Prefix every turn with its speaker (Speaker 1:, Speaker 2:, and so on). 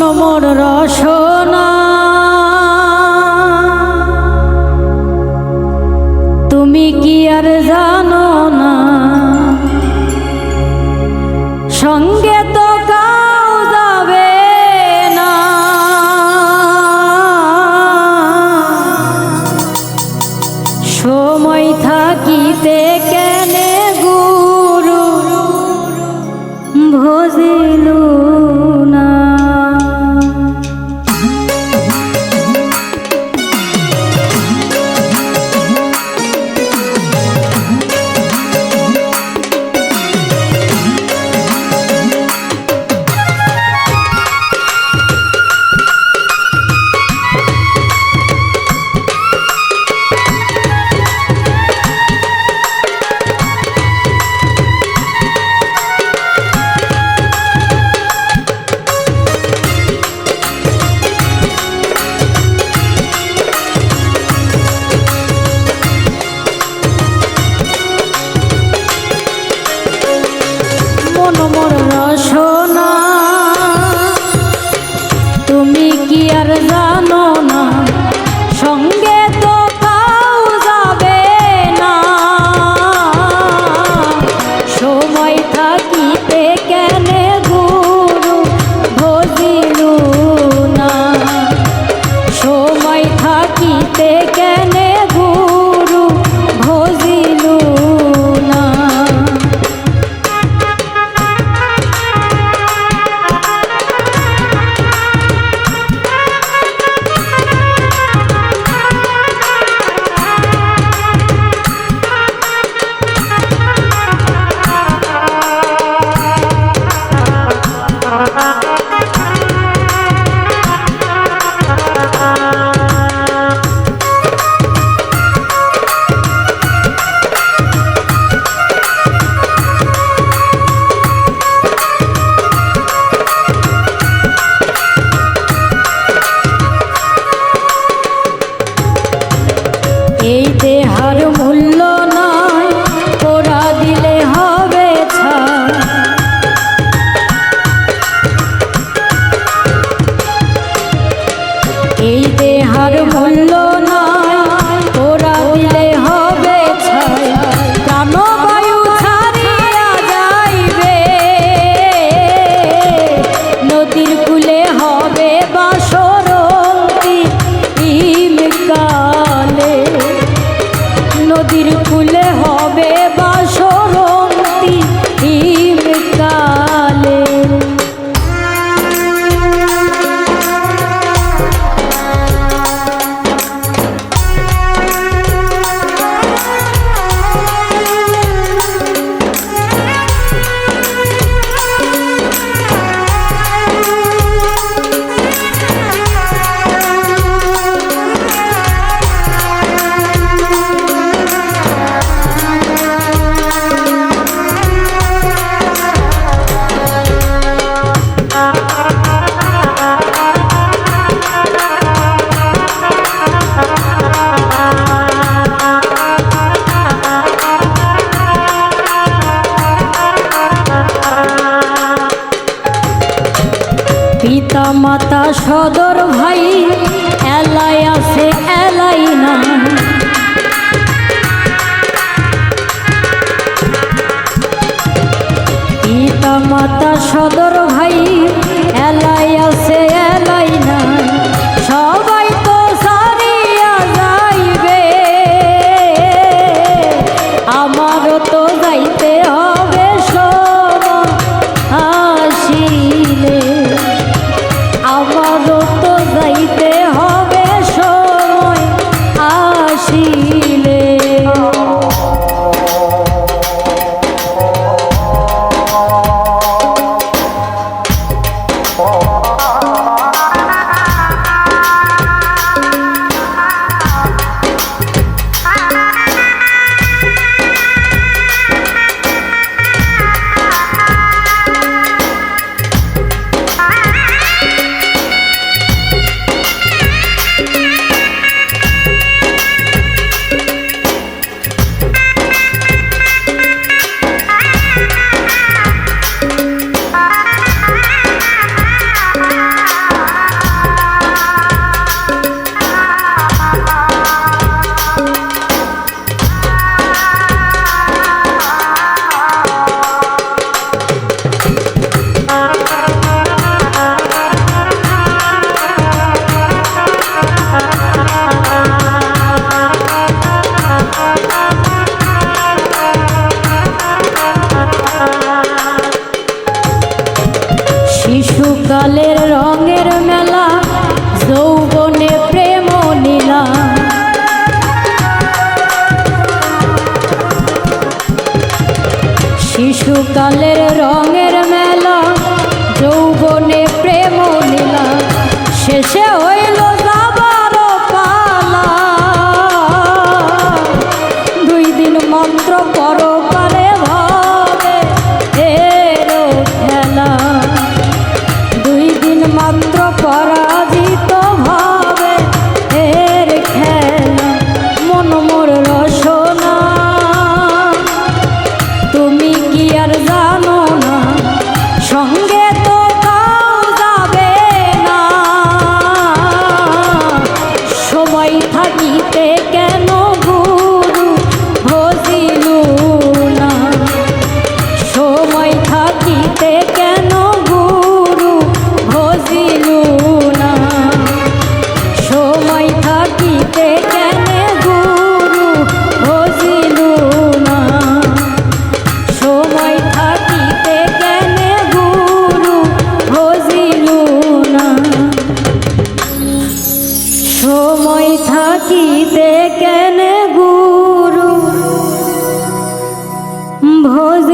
Speaker 1: নমর রসনা। জানো পিতা মাতা সদর ভাই, এলাই আছে, এলাই না পিতা মাতা সদর ভাই, এলাই আছে, এলাই না Cheio থাকিতে কেন গুরু? ভোজ